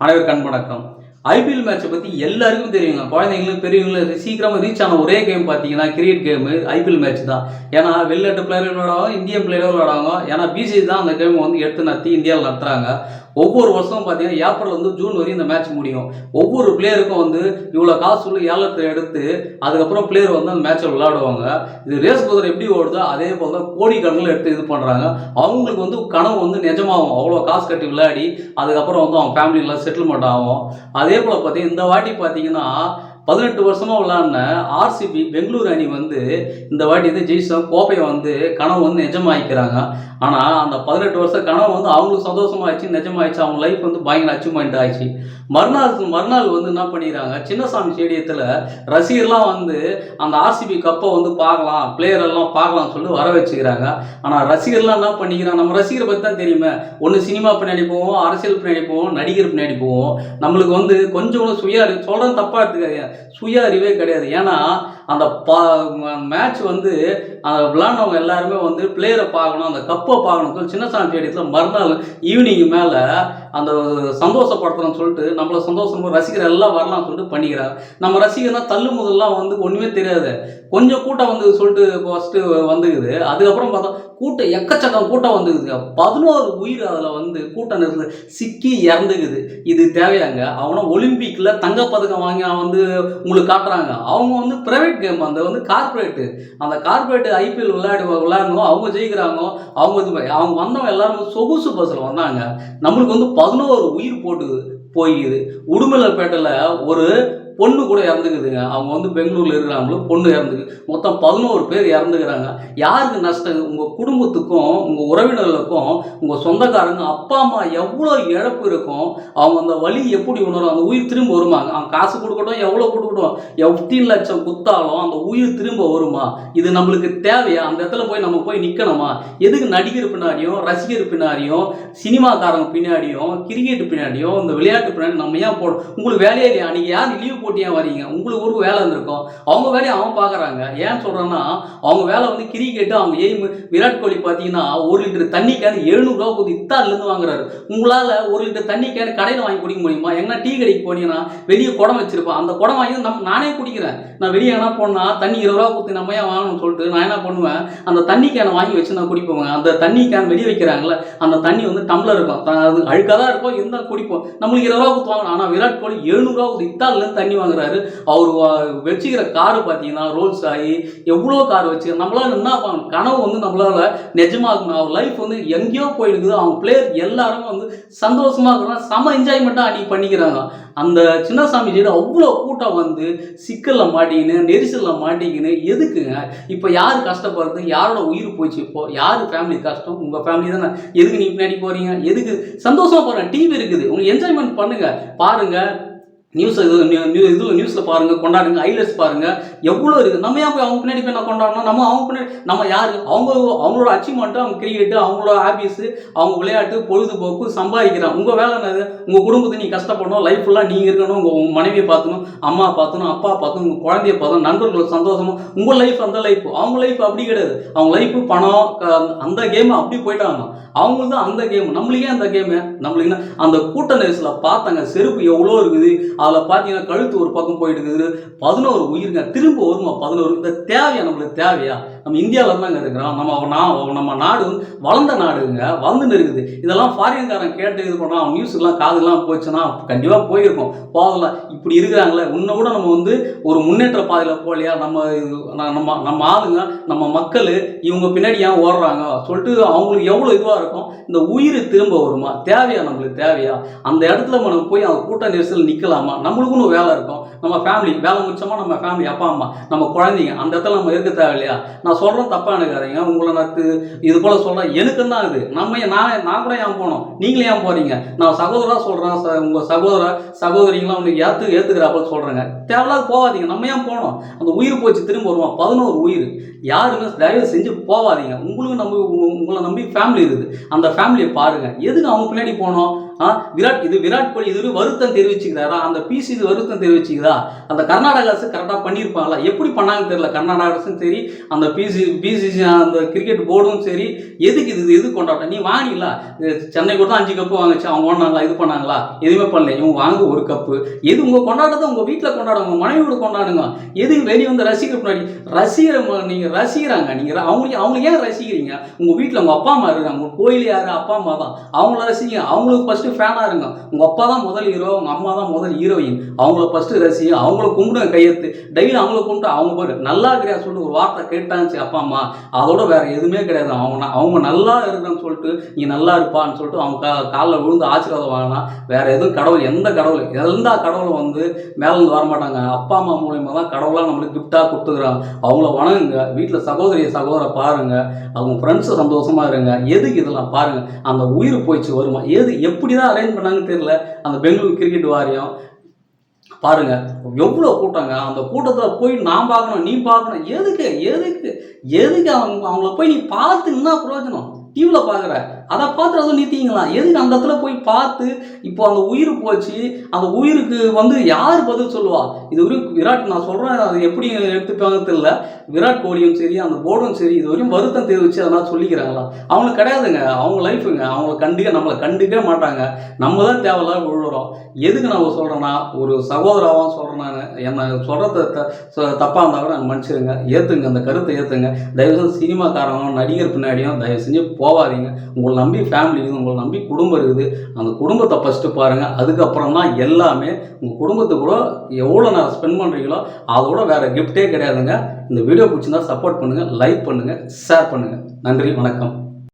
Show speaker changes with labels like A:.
A: அனைவர் அன்பு வணக்கம். ஐபிஎல் மேட்சை பற்றி எல்லாருக்கும் தெரியுங்க. குழந்தைங்களும் பெரியவங்களும் சீக்கிரமாக ரீச் ஆன ஒரே கேம் பார்த்தீங்கன்னா கிரிக்கெட் கேமு ஐபிஎல் மேட்ச் தான். ஏன்னா வெளிநாட்டு பிளேயர் விளையாடுவாங்க இந்தியன் பிளேயர்கள் விளையாடுவாங்க ஏன்னா பிசிசி தான் அந்த கேமை வந்து எடுத்து நடத்தி இந்தியாவில் நடத்துகிறாங்க ஒவ்வொரு வருஷமும் பார்த்தீங்கன்னா ஏப்ரல் வந்து ஜூன் வரையும் இந்த மேட்ச் முடியும். ஒவ்வொரு பிளேயருக்கும் வந்து இவ்வளோ காசு உள்ள ஏலத்தை எடுத்து அதுக்கப்புறம் பிளேயர் வந்து அந்த மேட்ச்சை விளையாடுவாங்க. இது ரேஸ் குதிரை எப்படி ஓடுதோ அதே போல் தான் கோடிக்கணக்கில் எடுத்து இது பண்ணுறாங்க அவங்களுக்கு வந்து கனவு வந்து நிஜமாகும். அவ்வளோ காசு கட்டி விளையாடி அதுக்கப்புறம் வந்து அவங்க ஃபேமிலியெல்லாம் செட்டில்மெண்ட் ஆகும். அதே போல் பார்த்தீங்கன்னா இந்த வாட்டி பார்த்தீங்கன்னா பதினெட்டு வருஷமாக விளாடின ஆர்சிபி பெங்களூர் அணி வந்து இந்த வாட்டி வந்து ஜெயிச்சோம் கோப்பையை வந்து கனவு வந்து நிஜமாயிக்கிறாங்க. ஆனால் அந்த பதினெட்டு வருஷம் கனவு வந்து அவங்களுக்கு சந்தோஷமாயிடுச்சு நிஜமாயிடுச்சு. அவங்க லைஃப் வந்து பயங்கர அச்சீவ்மெண்ட் ஆயிடுச்சு. மறுநாள் மறுநாள் வந்து என்ன பண்ணிடுறாங்க? சின்னசாமி ஸ்டேடியத்தில் ரசிகர்லாம் வந்து அந்த ஆர்சிபி கப்பை வந்து பார்க்கலாம் பிளேயர் எல்லாம் பார்க்கலாம்னு சொல்லி வர வச்சுக்கிறாங்க. ஆனால் ரசிகர்லாம் என்ன பண்ணிக்கிறாங்க? நம்ம ரசிகரை பற்றி தான் தெரியுமே. ஒன்று சினிமா பின்னாடி போவோம் அரசியல் பின்னாடி போவோம் நடிகர் பின்னாடி போவோம். நம்மளுக்கு வந்து கொஞ்சம் கூட சுய சொல்கிறேன் தப்பாக எடுத்துக்காதீங்க. சுய அறிவே கிடையாது. ஏன்னா அந்த பா மேட்ச் வந்து அந்த விளாண்டவங்க எல்லாருமே வந்து பிளேயரை பார்க்கணும் அந்த கப்பை பார்க்கணும் சொல்லி சின்னசாமி ஸ்டேடியத்தில் மறுநாள் ஈவினிங் மேலே அந்த சந்தோஷப்படுத்தணும்னு சொல்லிட்டு நம்மளை சந்தோஷம் ரசிகர் எல்லாம் வரலாம்னு சொல்லிட்டு பண்ணிக்கிறாங்க நம்ம ரசிகர்னா தள்ளு முதல்லாம் வந்து ஒன்றுமே தெரியாது. கொஞ்சம் கூட்டம் வந்து சொல்லிட்டு ஃபஸ்ட்டு வந்துக்குது. அதுக்கப்புறம் பார்த்தா கூட்டம் எக்கச்சக்கம் கூட்டம் வந்துக்குதுங்க. பதினோரு உயிர் அதில் வந்து கூட்டம் இருந்து சிக்கி இறந்துக்குது. இது தேவையாங்க. அவனை ஒலிம்பிக்கில் தங்கப்பதக்கம் வாங்கி அவன் வந்து உங்களுக்கு காட்டுறாங்க. அவங்க வந்து ப்ரைவேட் கேம் அந்த வந்து கார்ப்பரேட்டு அந்த கார்பரேட்டு ஐபிஎல் விளையாடு விளையாடணும். அவங்க ஜெயிக்கிறாங்க. அவங்க இது அவங்க வந்தவங்க எல்லாரும் சொகுசு பஸ்ஸில் வந்தாங்க. நம்மளுக்கு வந்து பதினோரு உயிர் போட்டு போய்க்குது. உடுமலைப்பேட்டையில் ஒரு பொண்ணு கூட இறந்துக்குதுங்க. அவங்க வந்து பெங்களூரில் இருக்கிறாங்களோ பொண்ணு இறந்துக்கு மொத்தம் பதினோரு பேர் இறந்துக்கிறாங்க. யாருக்கு நஷ்டம்? உங்கள் குடும்பத்துக்கும் உங்கள் உறவினர்களுக்கும் உங்கள் சொந்தக்காரங்க அப்பா அம்மா எவ்வளோ இழப்பு இருக்கும்? அவங்க அந்த வழி எப்படி உணரும்? அந்த உயிர் திரும்ப வருமாங்க அவங்க காசு கொடுக்கட்டும் எவ்வளோ கொடுக்கட்டும்? எஃப்டீன் லட்சம் குத்தாலும் அந்த உயிர் திரும்ப வருமா? இது நம்மளுக்கு தேவையா? அந்த இடத்துல போய் நம்ம போய் நிற்கணுமா எதுக்கு நடிகர் பின்னாடியும் ரசிகர் பின்னாடியும் சினிமாக்காரங்க பின்னாடியும் கிரிக்கெட் பின்னாடியும் இந்த விளையாட்டு பின்னாடி நம்ம ஏன் போடும் உங்களுக்கு வேலையே இல்லையா? அன்றைக்கி யார் லீவ் போட்டு ஏன் வரீங்க? உங்களுக்கு ஒரு வேலை இருந்திருக்கும் அவங்க வேலையை அவன் பார்க்குறாங்க. ஏன் சொல்கிறேன்னா அவங்க வேலை வந்து கிரிக்கெட்டு அவங்க எய்ம் விராட் கோலி பார்த்தீங்கன்னா ஒரு லிட்டர் தண்ணி கேன் எழுநூறுவா கொடுத்து இத்தாலிலேருந்து வாங்குறாரு. உங்களால் ஒரு லிட்டர் தண்ணி கேன் கடையில் வாங்கி குடிக்க முடியுமா? என்ன டீ கடைக்கு போனீங்கன்னா வெளியே குடம் வச்சிருப்பான். அந்த குடம் வாங்கி நம்ம நானே குடிக்கிறேன். நான் வெளியே என்ன போனால் தண்ணி இருபது ரூபா கொடுத்து நம்ம ஏன் வாங்கணும்னு சொல்லிட்டு நான் என்ன பண்ணுவேன்? அந்த தண்ணி கேனை வாங்கி வச்சு நான் குடிப்போங்க. அந்த தண்ணி கேன் வெளியே வைக்கிறாங்களே அந்த தண்ணி வந்து டம்ளர் இருக்கும். அது அழுக்காக தான் இருக்கும் இருந்தால் குடிப்போம். நம்மளுக்கு இருபது ரூபா கொடுத்து வாங்கணும். ஆனால் விராட் கோலி எழுநூறுவா கொடுத்து இத்தாலிலேருந்து தண்ணி வாங்குறாரு. அவர் வச்சுக்கிற காரு பார்த்தீங்கன்னா ரோல்ஸ் ஆகி எவ்வளோ கார் வச்சு நம்மளால என்ன பண்ணணும் கனவு வந்து நம்மளால நிஜமாகணும் அவர் லைஃப் வந்து எங்கேயோ போயிருக்குது. அவங்க பிளேயர் எல்லாரும் வந்து சந்தோஷமா இருக்கிறாங்க. செம என்ஜாய்மெண்ட்டாக அன்றைக்கி பண்ணிக்கிறாங்க. அந்த சின்னசாமி சைடு அவ்வளோ கூட்டம் வந்து சிக்கலில் மாட்டிக்கின்னு நெரிசலில் மாட்டிக்கின்னு எதுக்குங்க? இப்போ யார் கஷ்டப்படுறது? யாரோட உயிர் போச்சு இப்போ? யார் ஃபேமிலி கஷ்டம்? உங்கள் ஃபேமிலி தானே. எதுக்கு நீங்கள் பின்னாடி போகிறீங்க எதுக்கு? சந்தோஷமாக போகிறேன் டிவி இருக்குது. உங்களுக்கு என்ஜாய்மெண்ட் பண்ணுங்க. பாருங்க. நியூஸ் இது நியூ- இதில் நியூஸில் பாருங்க கொண்டாடுங்க ஐலட்ஸ் பாருங்க எவ்வளோ இருக்குது நம்ம ஏன் போய் அவங்க பின்னாடி போய் நான் கொண்டாடணும்? நம்ம அவங்க பின்னாடி நம்ம யார்? அவங்க அவங்களோட அச்சீவ்மெண்ட்டு அவங்க கிரிக்கெட்டு அவங்களோட ஹாபிஸு அவங்க விளையாட்டு பொழுதுபோக்கு சம்பாதிக்கிறாங்க உங்கள் வேலை என்னது? உங்கள் குடும்பத்தை நீ கஷ்டப்படணும் லைஃப் ஃபுல்லாக நீங்கள் இருக்கணும் உங்கள் மனைவியை பார்த்தணும் அம்மா பார்த்துக்கணும் அப்பா பார்த்துக்கணும் உங்கள் குழந்தைய பார்த்துக்கணும் நண்பர்கள் சந்தோஷமும் உங்கள் லைஃப் அந்த லைஃப் அவங்க லைஃப் அப்படி கிடையாது. அவங்க லைஃப் பணம் அந்த கேம் அப்படி போயிட்டாங்க. அவங்க தான் அந்த கேம் நம்மளுக்கே அந்த கேமு நம்மளுக்கு அந்த கூட்ட நெரிசலில் பார்த்தாங்க. செருப்பு எவ்வளோ இருக்குது? அதில் பார்த்தீங்கன்னா கழுத்து ஒரு பக்கம் போயிட்டு இருக்குது. பதினோரு உயிருங்க திரும்ப வருமா? பதினோரு. இந்த தேவையா? நம்மளுக்கு தேவையா? நம்ம இந்தியாவில் தாங்க இருக்கிறோம் நம்ம நான் நம்ம நாடு வளர்ந்த நாடுங்க. வளர்ந்துன்னு இருக்குது இதெல்லாம் ஃபாரின்காரன் கேட்டு இது பண்ணா அவன் நியூஸ்லாம் காதுலாம் போச்சுன்னா கண்டிப்பாக போயிருக்கோம். போகல. இப்படி இருக்கிறாங்களே. உன்னை கூட நம்ம வந்து ஒரு முன்னேற்ற பாதையில் போகலையா? நம்ம நம்ம நம்ம ஆளுங்க நம்ம மக்கள் இவங்க பின்னாடி ஏன் ஓடுறாங்க? சொல்லிட்டு அவங்களுக்கு எவ்வளோ இதுவாக இருக்கும்? இந்த உயிர் திரும்ப வருமா? தேவையா? நம்மளுக்கு தேவையா? அந்த இடத்துல நம்ம போய் அந்த கூட்ட நெரிசல் நிற்கலாமா நம்மளுக்குன்னு வேலை இருக்கும். நம்ம ஃபேமிலி வேலை முடிச்சோமா நம்ம ஃபேமிலி அப்பா அம்மா நம்ம குழந்தைங்க அந்த இடத்துல நம்ம இருக்க தேவையில்லையா? நான் சொல்கிறேன் தப்பாக நினைக்காதீங்க. உங்களை நான் இது போல் சொல்கிறேன் எனக்கு தான் இது. நம்ம ஏன் நான் நான் கூட ஏன் போனோம்? நீங்களே ஏன் போகிறீங்க நான் சகோதரா சொல்கிறேன் ச உங்கள் சகோதர சகோதரிங்களாம் உங்களுக்கு ஏற்று ஏற்றுக்கிறாப்ப சொல்கிறேங்க தேவையில்லாத போகாதீங்க. நம்ம ஏன் போனோம்? அந்த உயிர் போச்சு திரும்ப வருவோம். பதினோரு உயிர். யாருமே தயவு செஞ்சு போகாதீங்க உங்களுக்கு நம்பி உங்களை நம்பி ஃபேமிலி இருக்குது. அந்த ஃபேமிலியை பாருங்கள் எதுக்கு அவங்க பின்னாடி போனோம்? விராட் இது விராட் கோலி இது வருத்தம் தெரிவிச்சுக்கிறாரா? அந்த பிசி இது வருத்தம் தெரிவிச்சுக்கிறா அந்த கர்நாடகா அரசு கரெக்டாக பண்ணியிருப்பாங்களா? எப்படி பண்ணாங்கன்னு தெரியல. கர்நாடக அரசும் சரி அந்த பிசி பிசிசி அந்த கிரிக்கெட் போர்டும் சரி. எதுக்கு இது எது கொண்டாட்டம்? நீ வாங்கிங்களா சென்னை கூட தான் அஞ்சு கப்பு வாங்குச்சு. அவங்க ஓடினாங்களா? இது பண்ணாங்களா? எதுவுமே பண்ணல. இவங்க வாங்க ஒரு கப்பு எது உங்கள் கொண்டாட்டத்தை உங்கள் வீட்டில் கொண்டாடுங்க? உங்கள் மனைவியோட கொண்டாடுங்க. எதுக்கு வெளியே வந்து ரசிக்கிற முன்னாடி ரசிகர் நீங்கள் நீங்க ரசிக்கிறாங்க. நீங்க அவங்களுக்கு அவங்களுக்கு ஏன் ரசிக்கிறீங்க? உங்க வீட்டில் உங்கள் அப்பா அம்மா இருக்காங்க. உங்கள் கோயில் யார்? அப்பா அம்மா தான். அவங்கள ரசிங்க. அவங்களுக்கு ஃபஸ்ட்டு ஃபேனா இருங்க. உங்க அப்பா தான் முதல் ஹீரோ உங்க அம்மா தான் முதல் ஹீரோயின் அவங்கள ஃபஸ்ட்டு ரசி அவங்கள கும்பிடுங்க கையெழுத்து. டெய்லி அவங்கள கும்பிட்டு அவங்க பாரு நல்லா இருக்கிறா சொல்லிட்டு ஒரு வார்த்தை கேட்டாச்சு அப்பா அம்மா. அதோட வேற எதுவுமே கிடையாது. அவங்க அவங்க நல்லா இருக்கிறன்னு சொல்லிட்டு நீ நல்லா இருப்பான்னு சொல்லிட்டு அவங்க கா காலில் விழுந்து ஆசீர்வாதம் வாங்கினா வேற எதுவும் கடவுள் எந்த கடவுள் எந்த கடவுளும் வந்து மேலேருந்து வரமாட்டாங்க அப்பா அம்மா மூலியமாக தான் கடவுளாக நம்மளுக்கு கிஃப்டாக கொடுத்துக்கிறாங்க. அவங்கள வணங்குங்க. வீட்டில் சகோதரிய சகோதரை பாருங்க. அவங்க ஃப்ரெண்ட்ஸு சந்தோஷமா இருங்க. எதுக்கு இதெல்லாம் பாருங்க? அந்த உயிர் போயிடுச்சு வருமா? எது எப்படி தான் அரேஞ்ச் பண்ணாங்கன்னு தெரியல. அந்த பெங்களூர் கிரிக்கெட் வாரியம் பாருங்க எவ்வளோ கூட்டங்க. அந்த கூட்டத்தில் போய் நான் பார்க்கணும் நீ பார்க்கணும் எதுக்கு எதுக்கு எதுக்கு அவங்க அவங்கள போய் நீ பார்த்து என்ன பிரயோஜனம் டிவியில் பார்க்குற அதை பார்த்து அதை நிறுத்திங்களா எதுக்கு அந்த இடத்துல போய் பார்த்து இப்போ அந்த உயிர் போச்சு அந்த உயிருக்கு வந்து யார் பதில் சொல்லுவா? இது வரையும் விராட் நான் சொல்கிறேன் அது எப்படி எடுத்துப்பாங்க தெரியல. விராட் கோலியும் சரி அந்த போர்டும் சரி இது வரையும் வருத்தம் தெரிவிச்சு அதெல்லாம் சொல்லிக்கிறாங்களா? அவங்களுக்கு கிடையாதுங்க. அவங்க லைஃபுங்க. அவங்கள கண்டுக்க நம்மளை கண்டுக்கவே மாட்டாங்க. நம்ம தான் தேவையில்லாம விழுறோம் எதுக்கு நான் சொல்கிறேன்னா ஒரு சகோதராவும் சொல்கிறேன் நான். என்ன சொல்கிறத தப்பாக இருந்தால் கூட நான் மன்னிச்சிருங்க. ஏற்றுங்க அந்த கருத்தை ஏற்றுங்க தயவுசெய்து சினிமாக்காரங்க நடிகர் பின்னாடியும் தயவு செஞ்சு போகாதீங்க உங்களை நம்பி ஃபேமிலி இருக்குது உங்களை நம்பி குடும்பம் இருக்குது. அந்த குடும்பத்தை ஃபஸ்ட்டு பாருங்கள் அதுக்கப்புறம் தான் எல்லாமே உங்கள் குடும்பத்தை கூட எவ்வளோ நேரம் ஸ்பெண்ட் பண்ணுறீங்களோ அதோட வேறு கிஃப்டே கிடையாதுங்க. இந்த வீடியோ பிடிச்சிருந்தா சப்போர்ட் பண்ணுங்கள் லைக் பண்ணுங்கள் ஷேர் பண்ணுங்கள் நன்றி வணக்கம்.